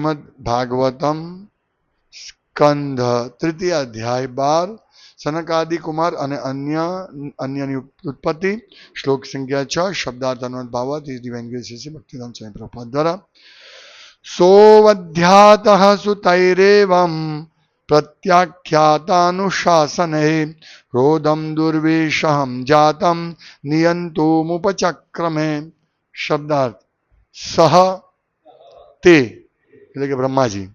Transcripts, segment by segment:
શ્રીમદ ભાગવતમ સ્કંધ તૃતીય અધ્યાય બાર સનકાદિ કુમાર અને અન્ય, અન્યની ઉત્પત્તિ, શ્લોક સંખ્યા છ, શબ્દાર્થ, અનુવાદ his divine grace Shri Bhaktidham, Swami Prabhupada દ્વારા. સોવધ્યાત સુતૈરેવમ પ્રત્યાખ્યાતાનુશાસને ક્રોધમ દુર્વેશહમ જાતમ નિયંતુમુપચક્રમે. શબ્દાર્થ, સહ, તે. એટલે કે બ્રહ્માજી,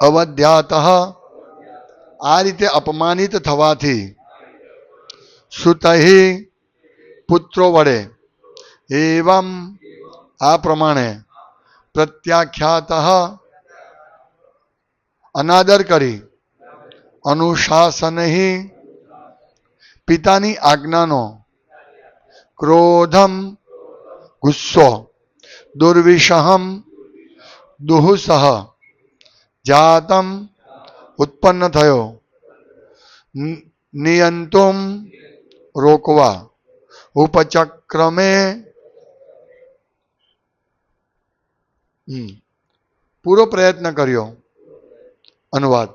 અવધ્યાત આ રીતે અપમાનિત થવાથી સુતહી પુત્રો વડે, એવમ આ પ્રમાણે પ્રત્યાખ્યાત અનાદર કરી, અનુશાસનહી પિતાની આજ્ઞાનો ક્રોધમ ગુસ્સો દુર્વિષહમ દુહુસહ જાતમ ઉત્પન્ન થયો. નિયંતુમ રોકવા. ઉપચક્રમે પૂરો પ્રયત્ન કર્યો. અનુવાદ.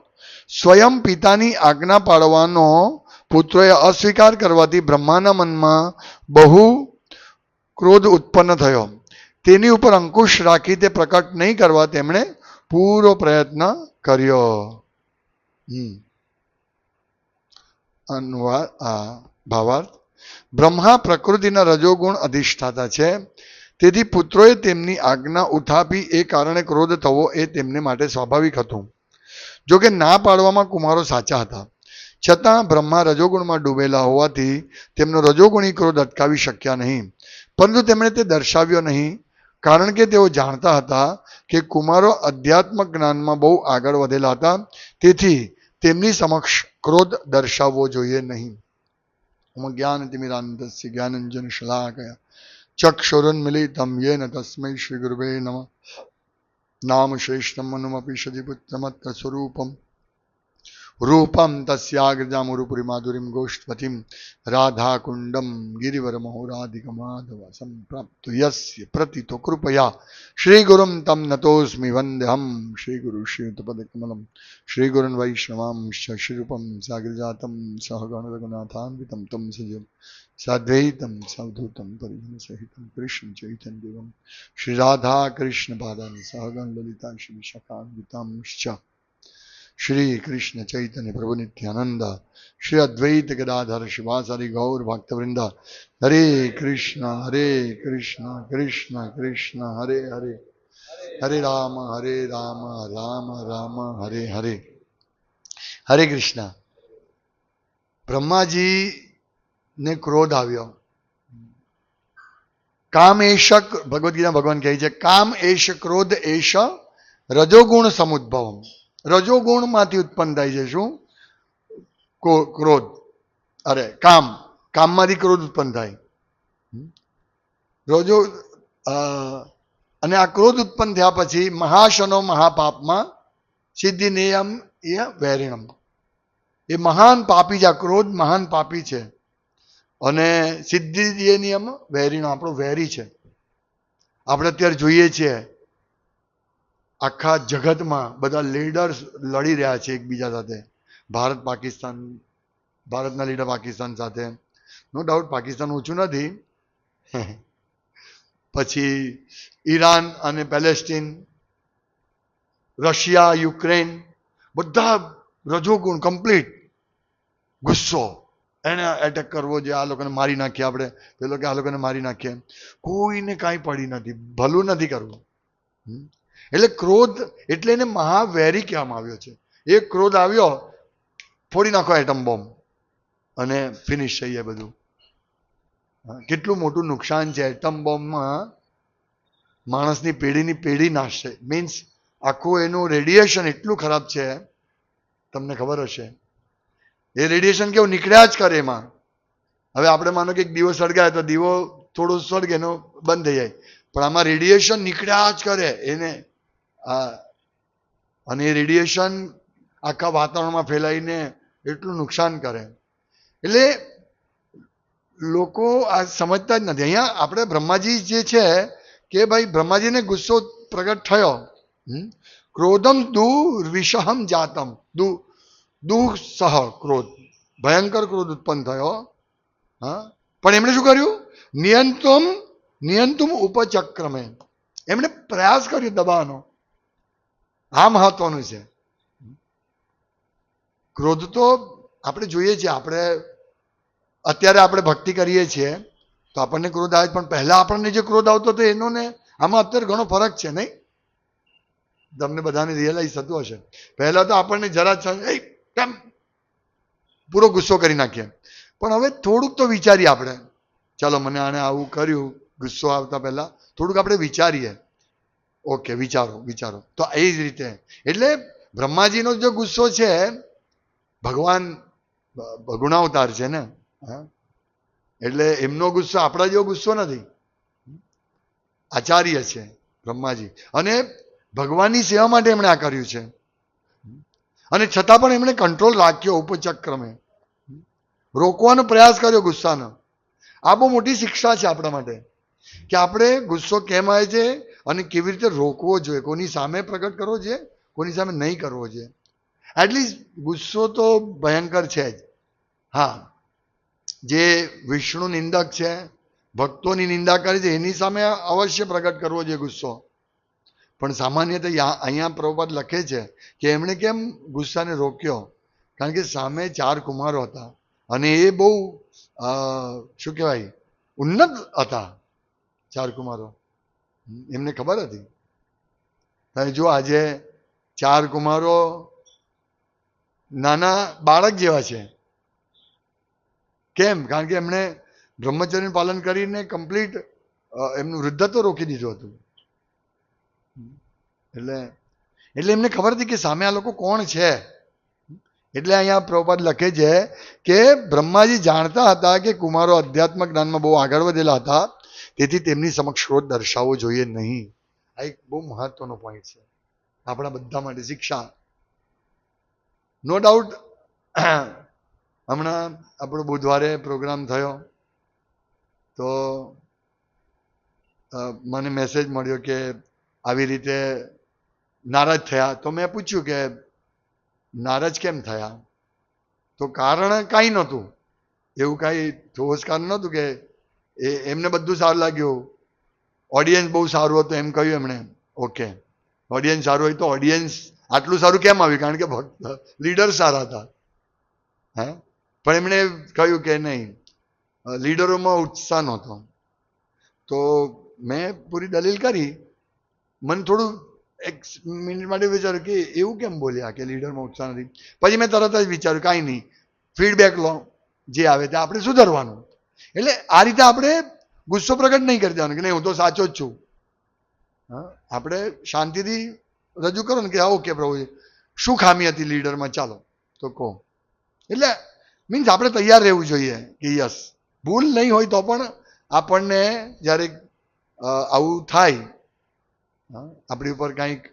સ્વયં પિતાની આજ્ઞા પાડવાનો પુત્રોએ અસ્વીકાર કરવાથી બ્રહ્માના મનમાં બહુ ક્રોધ ઉત્પન્ન થયો. તેની ઉપર અંકુશ રાખી તે પ્રકટ નહીં કરવા તેમણે પૂરો પ્રયત્ન કર્યો. અનુવાદ ભાવાર્થ. બ્રહ્મા પ્રકૃતિના રજોગુણ અધિષ્ઠાતા છે. તેથી પુત્રોએ તેમની આજ્ઞા ઉઠાવી એ કારણે ક્રોધ થવો એ તેમને માટે સ્વાભાવિક હતું. જો કે ના પાડવામાં કુમારો સાચા હતા. છતાં બ્રહ્મા રજોગુણમાં ડૂબેલા હોવાથી તેમનો રજોગુણી ક્રોધ અટકાવી શક્યા નહીં. પરંતુ તેમણે તે દર્શાવ્યો નહીં. કારણ કે તેઓ જાણતા હતા કે કુમારો અધ્યાત્મ જ્ઞાનમાં બહુ આગળ વધેલા હતા, તેથી તેમની સમક્ષ ક્રોધ દર્શાવવો જોઈએ નહીં. જ્ઞાન તિમિરાંતસ્ય જ્ઞાનંજન શલાકયા ચક્ષુરુન્મિલિતમ યેન તસ્મૈ શ્રી ગુરુવે નમઃ. નામ શ્રેષ્ઠમ મનુમપી સજીપુત્રમત્ર સ્વરૂપમ રૂપમ તસ્યાગ્રજામુરુપુરી માધુરીમ ગોષ્ઠવતીમ રાધાકુંડમ ગિરિવરમહોરાધિકમાધવ સંપ્રાપ્ત યસ્ય પ્રતિતો કૃપયા શ્રીગુરુમ તમ નતોસ્મિ વંદ્યહમ શ્રીગુરુ શ્રીયુતપદકમલમ શ્રીગુરુન વૈષ્ણવાંશ શ્રીરૂપમ સાગરજાતમ સહગણ રઘુનાથાન્વિતમ તમ સજમ સાદ્વૈતમ સવધૂતમ પરિજન સહિતમ કૃષ્ણ ચૈતન્યમ શ્રી રાધા કૃષ્ણ પાદાન સહગણ લલિતા શ્રી વિશાખાન્વિતાંશ્ચ શ્રી કૃષ્ણ ચૈતન્ય પ્રભુ નિત્યાનંદ શ્રી અદ્વૈત ગદાધર શિવાસારી ગૌર ભક્તવૃંદ હરે કૃષ્ણ હરે કૃષ્ણ કૃષ્ણ કૃષ્ણ હરે હરે હરે રામ હરે રામ રામ રામ હરે હરે હરે કૃષ્ણ બ્રહ્માજી ને ક્રોધ આવ્યો. કામ એશ ભગવદ્ ગીતા ભગવાન કહે છે, કામ એશ ક્રોધ એશ રજોગુણ સમુદ્ભવમ. રજોગુણમાંથી ઉત્પન્ન થાય છે શું? ક્રોધ. અરે, કામ. કામમાંથી ક્રોધ ઉત્પન્ન થાય? રજો અને આ ક્રોધ ઉત્પન્ન થયા પછી મહાશનો મહાપાપમાં સિદ્ધિ નિયમ એ વૈરિણમ. એ મહાન પાપી છે ક્રોધ મહાન પાપી છે. અને સિદ્ધિ નિયમ વેરીનો આપણો વેરી છે. આપણે અત્યારે જોઈએ છીએ. આખા જગતમાં બધા લીડર્સ લડી રહ્યા છે એકબીજા સાથે. ભારત, પાકિસ્તાન, ભારતના લીડર પાકિસ્તાન સાથે. નો ડાઉટ પાકિસ્તાન ઓછું નથી. પછી ઈરાન અને પેલેસ્ટીન, રશિયા, યુક્રેન બધા રજોગુણ કમ્પ્લીટ ગુસ્સો. એને એટેક કરવો જે આ લોકોને મારી નાખીએ આપણે પેલો કે આ લોકોને મારી નાખીએ. કોઈને કાંઈ પડી નથી, ભલું નથી કરવું? એટલે ક્રોધ એટલે એને મહાવેરી કહેવામાં આવ્યો છે. એ ક્રોધ આવ્યો, ફોડી નાખો એટમ બોમ્બ અને ફિનિશ થઈ જાય બધું. કેટલું મોટું નુકસાન છે એટમ બોમ્બમાં માણસની પેઢીની પેઢી નાશશે મીન્સ આખું એનું રેડિયેશન એટલું ખરાબ છે, તમને ખબર હશે. એ રેડિયેશન કેવું નીકળ્યા જ કરે એમાં. હવે આપણે માનો કે એક દીવો સળગાય તો દીવો થોડો સળગે, એનો બંધ થઈ જાય. પણ આમાં રેડિયેશન નીકળ્યા જ કરે. એને આ, અને એ રેડિયેશન આખા વાતાવરણમાં ફેલાઈને એટલું નુકસાન કરે. એટલે લોકો આ સમજતા જ નથી. અહીંયા આપણે બ્રહ્માજી જે છે કે ભાઈ બ્રહ્માજીને ગુસ્સો પ્રગટ થયો? ક્રોધમ દુર્વિષહમ જાતમ. દુ, દુઃસહ ક્રોધ. ભયંકર ક્રોધ ઉત્પન્ન થયો. હા? પણ એમણે શું કર્યું? નિયંત્રમ નિયંતુમ ઉપચક્રમે. એમણે પ્રયાસ કર્યો દબાવવાનો આ મહત્વનું છે. ક્રોધ તો આપણે જોઈએ છીએ આપણે અત્યારે આપણે ભક્તિ કરીએ છીએ તો આપણને ક્રોધ આવે પણ પહેલા આપણને જે ક્રોધ આવતો હતો એનો ને આમાં અત્યારે ઘણો ફરક છે નહીં? તમને બધાને રિયલાઇઝ થતું હશે. પહેલા તો આપણને જરા જ "એ, કેમ? પૂરો ગુસ્સો કરી નાખીએ. પણ હવે થોડુંક તો વિચારીએ આપણે. ચાલો મને આને આવું કર્યું ગુસ્સો આવતા પહેલા થોડુંક આપણે વિચારીએ. ઓકે, વિચારો વિચારો. તો એ જ રીતે. એટલે બ્રહ્માજીનો જે ગુસ્સો છે, ભગવાન ગુણાવતાર છે ને એટલે એમનો ગુસ્સો આપણા જેવો ગુસ્સો નથી. આચાર્ય છે બ્રહ્માજી. અને ભગવાનની સેવા માટે એમણે આ કર્યું છે. અને છતાં પણ એમણે કંટ્રોલ રાખ્યો ઉપચક્રમે. રોકવાનો પ્રયાસ કર્યો ગુસ્સાનો. આ બહુ મોટી શિક્ષા છે આપણા માટે. કે આપણે ગુસ્સો કેમ આવે છે? અને કેવી રીતે રોકવો જોઈએ? કોની સામે પ્રગટ કરવો જોઈએ કોની સામે નહીં કરવો જોઈએ એટલીસ્ટ ગુસ્સો તો ભયંકર છે જ. હા. જે વિષ્ણુ નિંદક છે, ભક્તોની નિંદા કરે છે, એની સામે અવશ્ય પ્રગટ કરવો જોઈએ ગુસ્સો. પણ સામાન્ય તો અહીંયા પ્રભુપાદ લખે છે કે એમણે કેમ ગુસ્સાને રોક્યો? કારણ કે સામે ચાર કુમારો હતા અને એ બહુ શું કહેવાય? ઉન્નત હતા ચાર કુમારો. એમને ખબર હતી. અને જો આજે ચાર કુમારો નાના બાળક જેવા છે. કેમ? કારણ કે એમણે બ્રહ્મચર્યનું પાલન કરીને કમ્પ્લીટ એમનું વૃદ્ધત્વ રોકી દીધું હતું. એટલે એટલે એમને ખબર હતી કે સામે આ લોકો કોણ છે. એટલે અહીંયા પ્રભુપાદ લખે છે કે બ્રહ્માજી જાણતા હતા કે કુમારો અધ્યાત્મ જ્ઞાનમાં બહુ આગળ વધેલા હતા. તેથી તેમની સમક્ષ ક્રોધ દર્શાવવો જોઈએ નહીં. આ એક બહુ મહત્વનો પોઈન્ટ છે. આપણા બધા માટે શિક્ષા નો ડાઉટ હમણાં આપણો બુધવારે પ્રોગ્રામ થયો. તો મને મેસેજ મળ્યો કે આવી રીતે નારાજ થયા. તો મેં પૂછ્યું કે, નારાજ કેમ થયા? તો કારણ કાંઈ નહોતું. એવું કાંઈ ઠોસ કારણ નહોતું કે એ એમને બધું સારું લાગ્યું. ઓડિયન્સ બહુ સારું હતું એમ કહ્યું એમણે. ઓકે ઓડિયન્સ સારું હોય તો ઓડિયન્સ આટલું સારું કેમ આવ્યું? કારણ કે ભક્ત લીડર સારા હતા. હે? પણ એમણે કહ્યું કે નહીં, લીડરોમાં ઉત્સાહ નહોતો. તો મેં પૂરી દલીલ કરી. મને થોડું એક મિનિટ માટે વિચાર્યું કે એવું કેમ બોલ્યા કે લીડરમાં ઉત્સાહ નથી? પછી મેં તરત જ વિચાર્યું, કાંઈ નહીં. ફીડબેક લો, જે આવે તે આપણે સુધારવાનું. એટલે આ રીતે આપણે ગુસ્સો પ્રગટ નહીં કરી દેવાનો કે નહીં, હું તો સાચો જ છું. આપણે શાંતિથી રજૂ કરો ને કે ઓકે પ્રભુજી. શું ખામી હતી લીડરમાં? ચાલો, તો કહો. એટલે મીન્સ આપણે તૈયાર રહેવું જોઈએ કે યસ ભૂલ નહીં હોય તો પણ આપણને જ્યારે આવું થાય આપણી ઉપર કાંઈક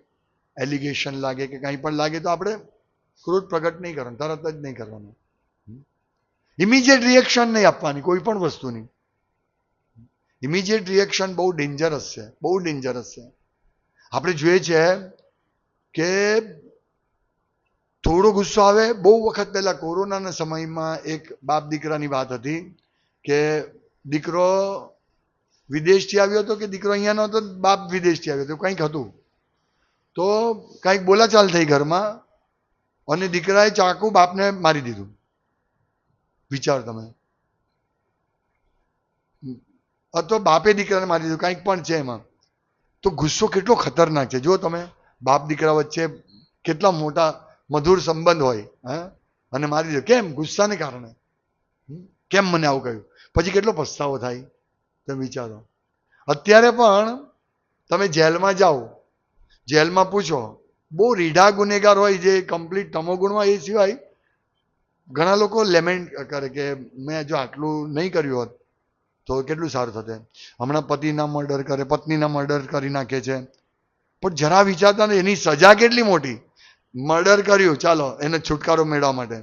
એલિગેશન લાગે કે કાંઈ પણ લાગે તો આપણે ક્રોધ પ્રગટ નહીં કરવાનું, તરત જ નહીં કરવાનું. ઇમિડિયેટ રિએક્શન નહીં આપવાની, કોઈ પણ વસ્તુની ઇમિડિયેટ રિએક્શન બહુ ડેન્જરસ છે, બહુ ડેન્જરસ છે. આપણે જોઈએ છે કે થોડો ગુસ્સો આવે, બહુ વખત પહેલાં કોરોનાના સમયમાં એક બાપ દીકરાની વાત હતી કે દીકરો વિદેશથી આવ્યો હતો કે દીકરો અહીંયાનો નહોતો, બાપ વિદેશથી આવ્યો હતો, કંઈક હતું. તો કંઈક બોલાચાલ થઈ ઘરમાં અને દીકરાએ ચાકુ બાપને મારી દીધું. વિચાર તમે અથવા બાપે દીકરાને મારી દીધું, કંઈક પણ છે એમાં. તો ગુસ્સો કેટલો ખતરનાક છે. જો તમે બાપ દીકરા વચ્ચે કેટલા મોટા મધુર સંબંધ હોય, હે? અને મારી દીધો. કેમ? ગુસ્સાને કારણે? કેમ મને આવું કહ્યું? પછી કેટલો પસ્તાવો થાય? તમે વિચારો. અત્યારે પણ તમે જેલમાં જાઓ, જેલમાં પૂછો, બહુ રીઢા ગુનેગાર હોય જે કમ્પ્લીટ તમોગુણમાં એ સિવાય ઘણા લોકો લેમેન્ટ કરે કે મેં જો આટલું નહીં કર્યું હોત તો કેટલું સારું થતે હમણાં પતિના મર્ડર કરે પત્નીના મર્ડર કરી નાખે છે. પણ જરા વિચારતા ને એની સજા કેટલી મોટી? મર્ડર કર્યું ચાલો એને છુટકારો મેળવવા માટે.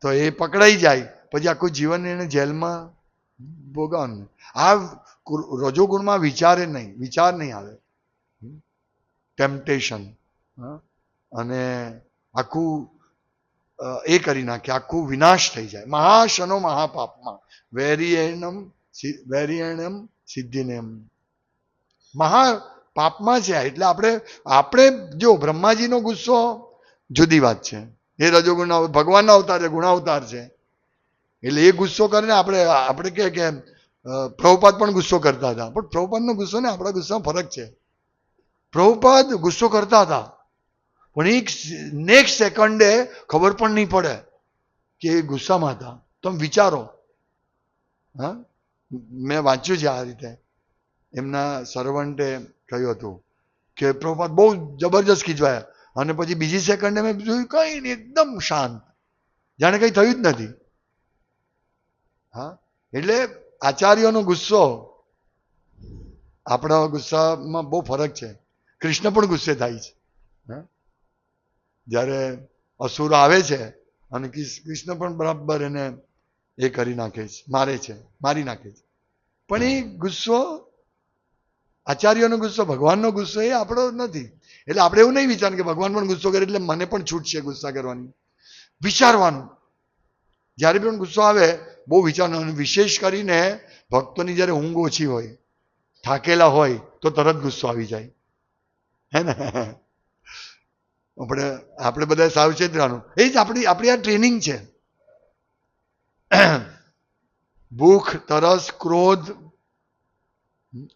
તો એ પકડાઈ જાય. પછી આખું જીવન એને જેલમાં ભોગવવાનું આ રજોગુણમાં વિચારે નહીં વિચાર નહીં આવે. ટેમ્પટેશન અને આખું એ કરી નાખે, આખું વિનાશ થઈ જાય. મહાશનો મહાપાપમાં. વેરિયણમ વેરિયણમ સિદ્ધિનેમ. મહા પાપમાં છે. એટલે આપણે આપણે જો બ્રહ્માજીનો ગુસ્સો, જુદી વાત છે. એ રજોગુણ ભગવાનના અવતાર છે ગુણાવતાર છે. એટલે એ ગુસ્સો કરીને આપણે આપણે કે કે પ્રભુપાદ પણ ગુસ્સો કરતા હતા. પણ પ્રભુપાદનો ગુસ્સો ને આપણા ગુસ્સામાં ફરક છે. પ્રભુપાદ ગુસ્સો કરતા હતા. પણ એક નેક્સ્ટ સેકન્ડે ખબર પણ નહીં પડે કે એ ગુસ્સામાં હતા. તમે વિચારો. હા? મેં વાંચ્યું છે આ રીતે. એમના સર્વન્ટે કહ્યું હતું કે પ્રભુપાદ બહુ જબરજસ્ત ખીજવાયા. અને પછી બીજી સેકન્ડે મેં જોયું કંઈ નહીં, એકદમ શાંત. જાણે કંઈ થયું જ નથી. હા? એટલે આચાર્યનો ગુસ્સો આપણા ગુસ્સામાં બહુ ફરક છે. કૃષ્ણ પણ ગુસ્સે થાય છે? જ્યારે અસુર આવે છે અને કૃષ્ણ પણ બરાબર એને એ કરી નાખે છે મારે છે મારી નાખે છે. પણ એ ગુસ્સો આચાર્યનો ગુસ્સો ભગવાનનો ગુસ્સો એ આપણો નથી. એટલે આપણે એવું નહીં વિચાર કે ભગવાન પણ ગુસ્સો કરે એટલે મને પણ છૂટ છે ગુસ્સા કરવાની. વિચારવાનું. જ્યારે પણ ગુસ્સો આવે બહુ વિચારવાનું. અને વિશેષ કરીને ભક્તોની જ્યારે ઊંઘ ઓછી હોય થાકેલા હોય તો તરત ગુસ્સો આવી જાય. હે ને? આપણે આપણે બધા સાવચેત રહેવાનું એ જ આપણી આપણી આ ટ્રેનિંગ છે. ભૂખ, તરસ, ક્રોધ,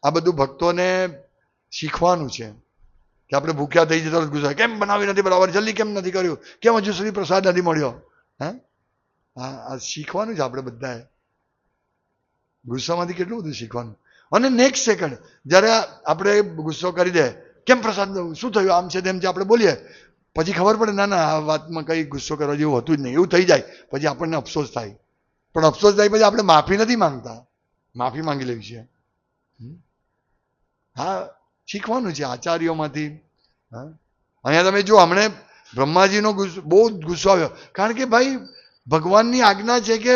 આ બધું ભક્તોને શીખવાનું છે. કે આપણે ભૂખ્યા થઈ જતા ગુસ્સા. કેમ બનાવી નથી બરાબર જલ્દી કેમ નથી કર્યું? કેમ હજુ સુધી પ્રસાદ નથી મળ્યો? હે? આ આ શીખવાનું છે આપણે બધાએ. ગુસ્સામાંથી કેટલું બધું શીખવાનું. અને નેક્સ્ટ સેકન્ડ જ્યારે આપણે ગુસ્સો કરી દે, કેમ પ્રસાદ શું થયું? આમ છે તેમ છે, આપણે બોલીએ. પછી ખબર પડે, ના ના, આ વાતમાં કંઈ ગુસ્સો કરવા જેવું હતું જ નહીં. એવું થઈ જાય, પછી આપણને અફસોસ થાય. પણ અફસોસ થાય પછી આપણે માફી નથી માંગતા. માફી માંગી લેવી છે. હા, શીખવાનું છે આચાર્યોમાંથી. હા? અહીંયા તમે જો, હમણે બ્રહ્માજીનો ગુસ્સો, બહુ ગુસ્સો આવ્યો. કારણ કે ભાઈ, ભગવાનની આજ્ઞા છે કે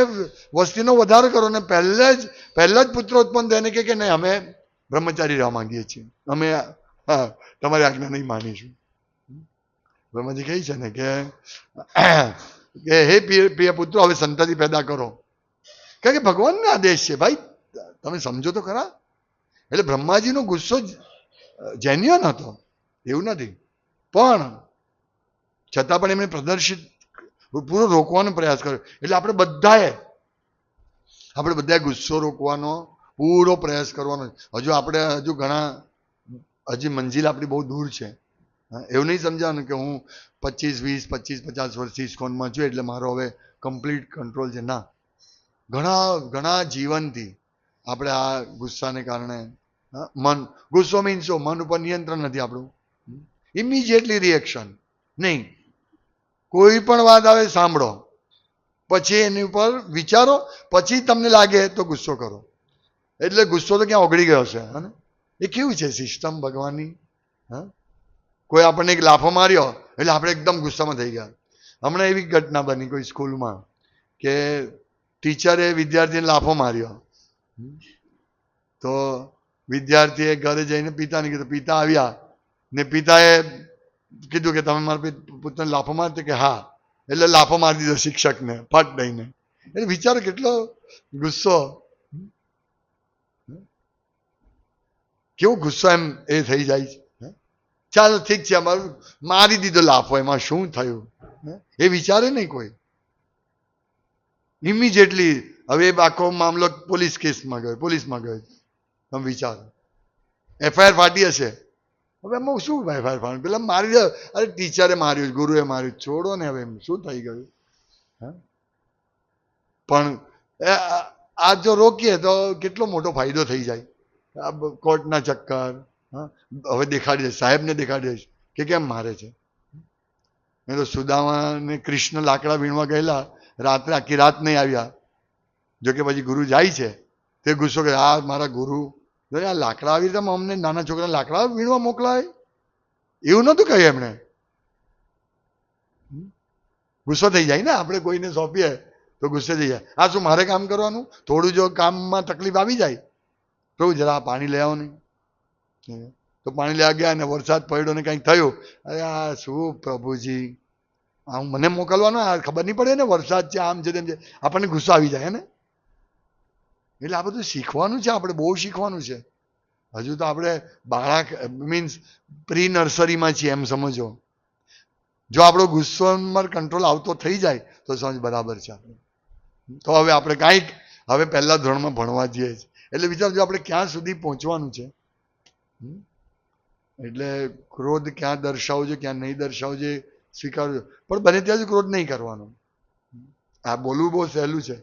વસ્તીનો વધારો કરો ને પહેલા જ પહેલા જ પુત્ર ઉત્પન્ન થઈને કે નહીં, અમે બ્રહ્મચારી રહેવા માંગીએ છીએ. અમે, હા, તમારી આજ્ઞા નહીં માનીશું. બ્રહ્માજી કહે છે ને કે કે હે પ્રિય પુત્રો, હવે સંતતિ પેદા કરો. કારણ કે ભગવાનનો આદેશ છે ભાઈ, તમે સમજો તો ખરા. એટલે બ્રહ્માજીનો ગુસ્સો જેન્યુઅન હતો. એવું નથી. પણ છતાં પણ એમણે પ્રદર્શિત, પૂરો રોકવાનો પ્રયાસ કર્યો. એટલે આપણે બધાએ આપણે બધાએ ગુસ્સો રોકવાનો, પૂરો પ્રયાસ કરવાનો. હજુ આપણે, હજુ ઘણા, હજી મંજિલ આપણી બહુ દૂર છે. એવું નહીં સમજાવવાનું કે હું પચીસ, વીસ, પચીસ, પચાસ વર્ષથી ઇસ્કોનમાં છું એટલે મારો હવે કમ્પ્લીટ કંટ્રોલ છે. ના. ઘણા ઘણા જીવનથી આપણે આ ગુસ્સાને કારણે મન, ગુસ્સો મીન્સ મન ઉપર નિયંત્રણ નથી આપણું. ઇમિજિએટલી રિએક્શન નહીં. કોઈ પણ વાત આવે, સાંભળો. પછી એની ઉપર વિચારો, પછી તમને લાગે તો ગુસ્સો કરો. એટલે ગુસ્સો તો ક્યાં ઓગળી ગયો છે હા એ કેવું છે? સિસ્ટમ ભગવાનની, હા? કોઈ આપણને એક લાફો માર્યો, એટલે આપણે એકદમ ગુસ્સામાં થઈ ગયા. હમણાં એવી ઘટના બની કોઈ સ્કૂલમાં કે ટીચરે વિદ્યાર્થીને લાફો માર્યો. તો વિદ્યાર્થીએ ઘરે જઈને પિતાને કીધું, પિતા આવ્યા. ને પિતાએ કીધું કે, તમે મારા પિત- પુત્રને લાફો મારતો? કે, હા. એટલે લાફો મારી દીધો શિક્ષકને, ફટ દઈને. એટલે વિચારો કેટલો ગુસ્સો. કેવો ગુસ્સો એમ એ થઈ જાય છે? ચાલો ઠીક છે, અમારું મારી દીધો લાફો, એમાં શું થયું? એ વિચારે નહીં કોઈ. ઇમિજિએટલી હવે એ આખો મામલો પોલીસ કેસમાં ગયો, પોલીસમાં ગયો. તમે વિચારો. એફઆઈઆર ફાટી હશે. હવે એમાં શું એફઆઈઆર ફાટી પેલા મારી દે. અરે ટીચરે માર્યું ગુરુએ માર્યું છોડો ને હવે એમ. શું થઈ ગયું? પણ આ- જો રોકીએ તો કેટલો મોટો ફાયદો થઈ જાય. કોર્ટના ચક્કર. હા? હવે દેખાડી દઈશ, સાહેબને દેખાડી દઈશ કે કેમ મારે છે. મેં તો સુદામા ને કૃષ્ણ લાકડા વીણવા ગયેલા, રાત્રે આખી રાત નહીં આવ્યા. જોકે પછી ગુરુ જાય છે, તે ગુસ્સો કરે, આ મારા ગુરુ. આ લાકડા આવી રીતે અમને નાના છોકરા લાકડા વીણવા મોકલાય? એવું નહોતું કહ્યું એમણે. ગુસ્સો થઈ જાય ને, આપણે કોઈને સોંપીએ તો ગુસ્સે થઈ જાય. આ શું મારે કામ કરવાનું? થોડું જો કામમાં તકલીફ આવી જાય, તો જરા પાણી લઈ આવો તો પાણી લેવા ગયા અને વરસાદ પડ્યો ને કંઈક થયું. અરે આ શું પ્રભુજી? આમ મને મોકલવાનો ખબર નહીં પડે ને વરસાદ છે, આમ છે તેમ છે. આપણને ગુસ્સો આવી જાય ને? એટલે આ બધું શીખવાનું છે, આપણે બહુ શીખવાનું છે. હજુ તો આપણે બાળક મીન્સ પ્રી નર્સરીમાં છીએ એમ સમજો. જો આપણો ગુસ્સોમાં કંટ્રોલ આવતો થઈ જાય, તો સમજ બરાબર છે. તો હવે આપણે કાંઈક, હવે પહેલા ધોરણમાં ભણવા જઈએ એટલે વિચારજો આપણે ક્યાં સુધી પહોંચવાનું છે? એટલે ક્રોધ ક્યાં દર્શાવજો, ક્યાં નહીં દર્શાવજે સ્વીકારજો. પણ બને ત્યાં જ ક્રોધ નહીં કરવાનો. આ બોલવું બહુ સહેલું છે.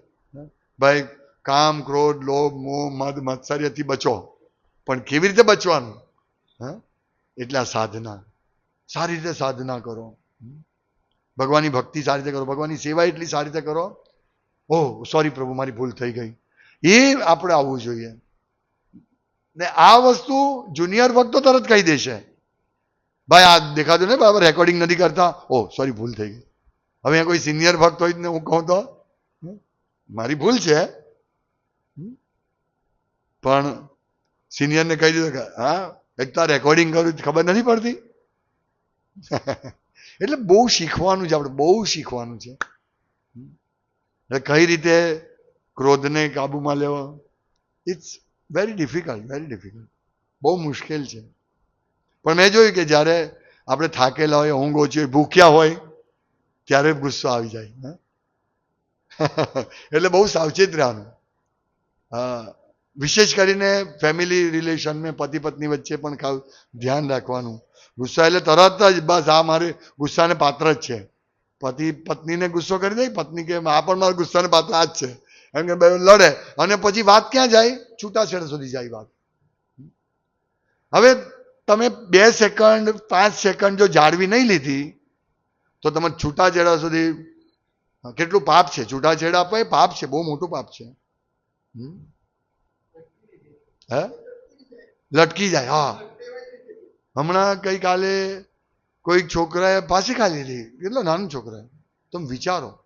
ભાઈ, કામ, ક્રોધ, લોભ, મોહ, મદ, મત્સર્યથી બચો. પણ કેવી રીતે બચવાનું? હા? એટલે આ સાધના. સારી રીતે સાધના કરો. ભગવાનની ભક્તિ સારી રીતે કરો. ભગવાનની સેવા એટલી સારી રીતે કરો. ઓહ, સોરી પ્રભુ, મારી ભૂલ થઈ ગઈ. એ આપણે આવવું જોઈએ. ને આ વસ્તુ જુનિયર ભક્તો તરત કહી દેશે. ભાઈ, આ દેખાતું ને બરાબર રેકોર્ડિંગ નથી કરતા. ઓ સોરી ભૂલ થઈ ગઈ. હવે કોઈ સિનિયર ભક્ત હોય ને હું કહું તો. મારી ભૂલ છે. પણ સિનિયરને કહી દીધું કે, હા, એક તો રેકોર્ડિંગ કરું ખબર નથી પડતી. એટલે બહુ શીખવાનું છે આપણે, બહુ શીખવાનું છે. એટલે કઈ રીતે ક્રોધને કાબુમાં લેવો? It's very difficult very difficult બહુ મુશ્કેલ છે. પણ મેં જોયું કે જ્યારે આપણે થાકેલા હોય, ઊંઘ ઓછી હોય, ભૂખ્યા હોય, ત્યારે ગુસ્સો આવી જાય, હા? એટલે બહુ સાવચેત રહેવાનું. વિશેષ કરીને ફેમિલી રિલેશનને પતિ પત્ની વચ્ચે પણ ખાસ ધ્યાન રાખવાનું. ગુસ્સા એટલે તરત જ બસ આ મારે ગુસ્સાને પાત્ર જ છે. પતિ પત્નીને ગુસ્સો કરી દે, પત્ની કે આ પણ મારા ગુસ્સાને પાત્ર આ જ છે. એમ કે બે લડે. અને પછી વાત ક્યાં જાય? છૂટાછેડા સુધી જાય વાત. હવે તમે બે સેકન્ડ, પાંચ સેકન્ડ જો જાળવી નહીં લીધી, તો તમે છૂટાછેડા સુધી કેટલું પાપ છે? છૂટાછેડા પર પાપ છે. બહુ મોટું પાપ છે? હે? લટકી જાય, હા. હમણાં ગઈકાલે કોઈક છોકરાએ ફાંસી ખાલી લીધી. કેટલો નાનો છોકરા તમે વિચારો.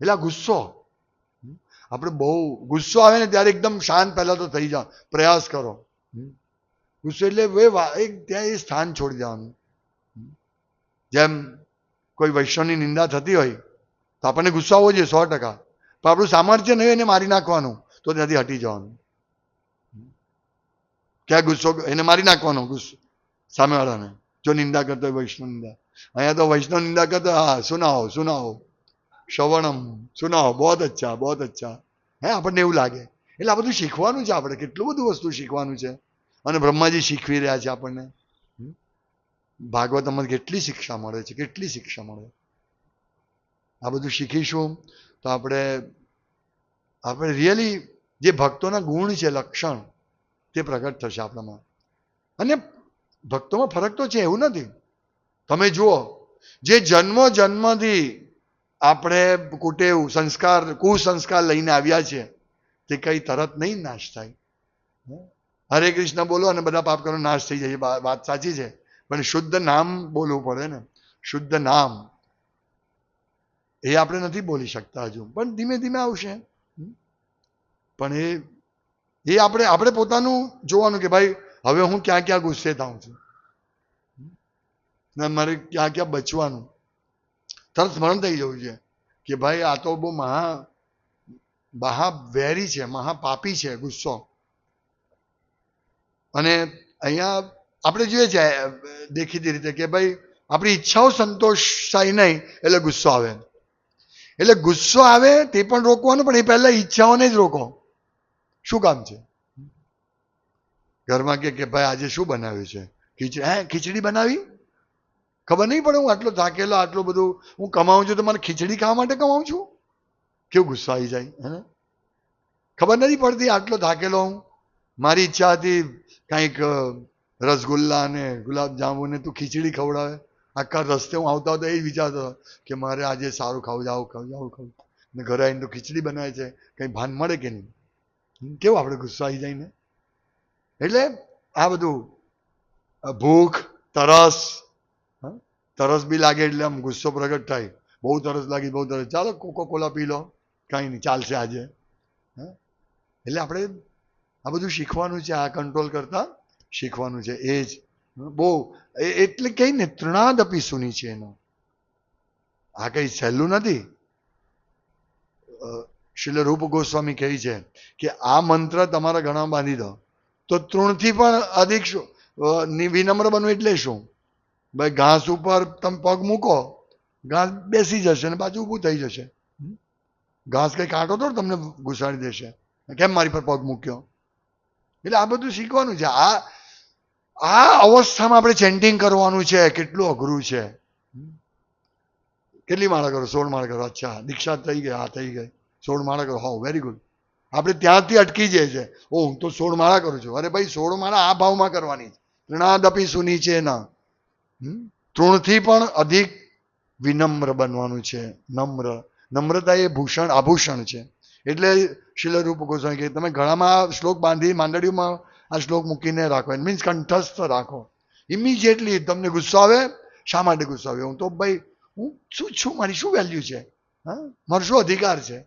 એટલે ગુસ્સો? આપણે બહુ ગુસ્સો આવે ને ત્યારે એકદમ શાંત પહેલા તો થઈ જાઓ. પ્રયાસ કરો. ગુસ્સો એટલે એ એક ત્યાં એ સ્થાન છોડી દેવાનું. જેમ કોઈ વૈષ્ણવની નિંદા થતી હોય, તો આપણને ગુસ્સો આવવો જોઈએ સો ટકા. પણ આપણું સામર્થ્ય નહીં એને મારી નાખવાનું, તો ત્યાંથી હટી જવાનું. ક્યાં ગુસ્સો એને મારી નાખવાનો ગુસ્સો સામેવાળાને, જો નિંદા કરતો હોય વૈષ્ણવ નિંદા. અહીંયા તો વૈષ્ણવ નિંદા કરતો હા સુનાઓ સુનાવો. શ્રવણમ સુનાઓ બહુ અચ્છા બહુ અચ્છા. હે, આપણને એવું લાગે. એટલે આ બધું શીખવાનું છે આપણે, કેટલું બધું વસ્તુ શીખવાનું છે. અને બ્રહ્માજી શીખવી રહ્યા છે આપણને. ભાગવત અમને કેટલી શિક્ષા મળે છે, કેટલી શિક્ષા મળે. આ બધું શીખીશું તો આપણે આપણે રિયલી જે ભક્તોના ગુણ છે, લક્ષણ, તે પ્રગટ થશે આપણામાં. અને ભક્તોમાં ફરક તો છે, એવું નથી. તમે જુઓ, જે જન્મો જન્મથી આપણે કુટેવ સંસ્કાર, કુસંસ્કાર લઈને આવ્યા છે, તે કઈ તરત નહીં નાશ થાય. હરે કૃષ્ણ બોલો અને બધા પાપ કરો નાશ થઈ જાય. વાત સાચી છે. પણ શુદ્ધ નામ બોલવું પડે ને. શુદ્ધ નામ. એ આપણે નથી બોલી શકતા હજુ. પણ ધીમે ધીમે આવશે. પણ એ એ આપણે આપણે પોતાનું જોવાનું કે ભાઈ, હવે હું ક્યાં ક્યાં ગુસ્સે થાઉં છું? ને મારે ક્યાં ક્યાં બચવાનું? તરત સ્મરણ થઈ જવું છે કે ભાઈ આ તો બહુ મહા મહાવેરી છે મહાપાપી છે ગુસ્સો. અને અહીંયા આપણે જોઈએ છે, દેખીતી રીતે કે ભાઈ આપણી ઈચ્છાઓ સંતોષાય નહીં એટલે ગુસ્સો આવે. એટલે ગુસ્સો આવે તે પણ રોકવાનો, પણ એ પહેલા ઈચ્છાઓને જ રોકો. શું કામ છે? ઘરમાં કે ભાઈ આજે શું બનાવ્યું છે? ખીચડી હે? ખીચડી બનાવી? ખબર નહીં પડે હું આટલો થાકેલો, આટલું બધું હું કમાઉં છું તો મને ખીચડી ખાવા માટે કમાઉં છું? કેવું ગુસ્સો આવી જાય, હે? ખબર નથી પડતી આટલો થાકેલો હું. મારી ઈચ્છા હતી કંઈક રસગુલ્લા ને ગુલાબજાંબુ ને તું ખીચડી ખવડાવે. આખા રસ્તે હું આવતા આવતા એ વિચારતો કે મારે આજે સારું ખાવું જાવું ખાવું જાવું ખાવું ને ઘરે આવીને તો ખીચડી બનાવે છે, કંઈ ભાન મળે કે નહીં? કેવું આપણે ગુસ્સો આવી જાય ને? એટલે આ બધું ભૂખ, તરસ? તરસ બી લાગે એટલે આમ ગુસ્સો પ્રગટ થાય. બહુ તરસ લાગી, બહુ તરસ. ચાલો કોકો કોલા પી લો. કાંઈ નહીં, ચાલશે આજે. હા? એટલે આપણે આ બધું શીખવાનું છે, આ કંટ્રોલ કરતા શીખવાનું છે. એ જ. બહુ એટલે કઈ ને તૃણાદપી સુની છે એનો. આ કઈ સહેલું નથી? શિલ રૂપ ગોસ્વામી કહે છે કે આ મંત્ર તમારા ઘણા બાંધી દો. તો તૃણથી પણ અધિક શું? વિનમ્ર બનવું એટલે શું? ભાઈ, ઘાસ ઉપર તમે પગ મૂકો, ઘાસ બેસી જશે ને પાછું ઊભું થઈ જશે. ઘાસ કંઈ કાંટો તો તમને ઘુસાડી દેશે. કેમ મારી પર પગ મૂક્યો? એટલે આ બધું શીખવાનું છે. આ આ અવસ્થામાં આપણે ચેન્ટિંગ કરવાનું છે. કેટલું અઘરું છે. કેટલી માળા કરો? સોળ માળા કરો. અચ્છા, દીક્ષા થઈ ગઈ. હા, થઈ ગઈ. સોળ માળા કરો. હા વેરી ગુડ આપણે ત્યાંથી અટકી જાય છે ઓ હું તો સોળ માળા કરું છું. અરે ભાઈ, સોળ માળા આ ભાવમાં કરવાની તૃણાદપી સુની છે ના? તૃણથી પણ અધિક વિનમ્ર બનવાનું છે, નમ્ર. નમ્રતા એ ભૂષણ, આભૂષણ છે. એટલે શિલરૂપ ગોસ્વામી કે તમે ગળામાં શ્લોક બાંધી માંડળીઓમાં આ શ્લોક મૂકીને રાખો. મીન્સ કંઠસ્થ રાખો. ઇમિજિએટલી તમને ગુસ્સો આવે, શા માટે ગુસ્સો આવે? હું તો ભાઈ, હું શું છું મારી શું વેલ્યુ છે? હા? મારો શું અધિકાર છે?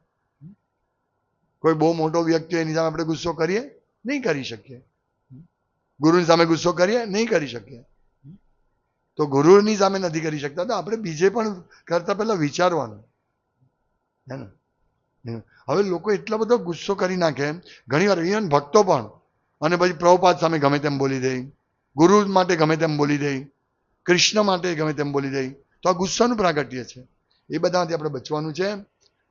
કોઈ બહુ મોટો વ્યક્તિ એની સામે આપણે ગુસ્સો કરીએ? નહીં કરી શકીએ. ગુરુની સામે ગુસ્સો કરીએ? નહીં કરી શકીએ. તો ગુરુની સામે નથી કરી શકતા. તો આપણે બીજે પણ કરતા પહેલા વિચારવાનું. હે ને? હવે લોકો એટલો બધો ગુસ્સો કરી નાખે. ઘણી વાર ઇવન ભક્તો પણ, અને પછી પ્રભુપાદ સામે ગમે તેમ બોલી દઈ ગુરુ માટે ગમે તેમ બોલી દઈ કૃષ્ણ માટે ગમે તેમ બોલી દઈ તો આ ગુસ્સાનું પ્રાગટ્ય છે. એ બધામાંથી આપણે બચવાનું છે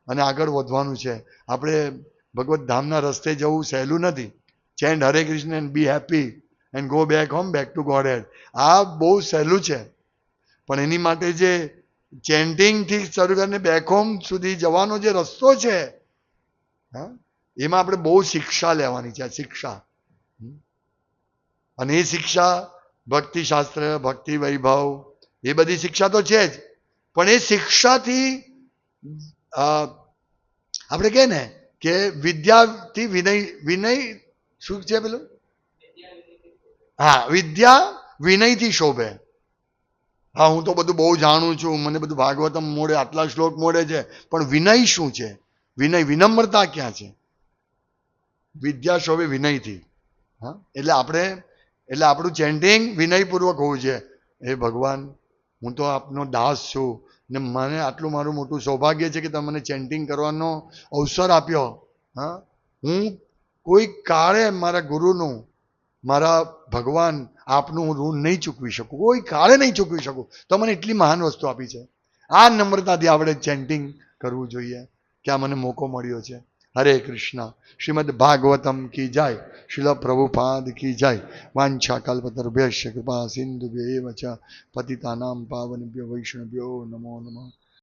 અને આગળ વધવાનું છે. આપણે ભગવત ધામના રસ્તે જવું સહેલું નથી. Chant Hare Krishna and be happy and go back home back to Godhead આ બહુ સહેલું છે. પણ એની માટે જે ચેન્ટિંગથી શરૂ કરીને બેક હોમ સુધી જવાનો જે રસ્તો છે, હા, એમાં આપણે બહુ શિક્ષા લેવાની છે શિક્ષા. અને એ શિક્ષા ભક્તિશાસ્ત્ર ભક્તિ વૈભવ એ બધી શિક્ષા તો છે જ. પણ એ શિક્ષાથી આપણે કહે ને કે વિદ્યાથી વિનય વિનય શું છે પેલું? હા, વિદ્યા વિનયથી શોભે. હા, હું તો બધું બહુ જાણું છું, મને બધું ભાગવતમ મોડે, આટલા શ્લોક મોડે છે, પણ વિનય શું છે? વિનય વિનમ્રતા ક્યાં છે? વિદ્યા શોભે વિનયથી. હા, એટલે આપણે, એટલે આપણું ચેન્ટિંગ વિનયપૂર્વક હોવું છે. હે ભગવાન, હું તો આપનો દાસ છું, ને મને આટલું મારું મોટું સૌભાગ્ય છે કે તમે મને ચેન્ટિંગ કરવાનો અવસર આપ્યો. હા, હું કોઈ કાળે મારા ગુરુનું મારા ભગવાન આપનું ઋણ નહીં ચૂકવી શકું, કોઈ કાળે નહીં ચૂકવી શકું. તો મને એટલી મહાન વસ્તુ આપી છે. આ નમ્રતાથી આપણે ચેન્ટિંગ કરવું જોઈએ, કે આ મને મોકો મળ્યો છે. હરે કૃષ્ણ, શ્રીમદ ભાગવતમ કી જાય શિલ પ્રભુપાદ કી જાય. વાંછા કલ્પતરુભ્યશ્ય કૃપા સિંધુભ્ય એવ ચ પતિતાનામ પાવનભ્યો વૈષ્ણવ્યો નમો નમઃ.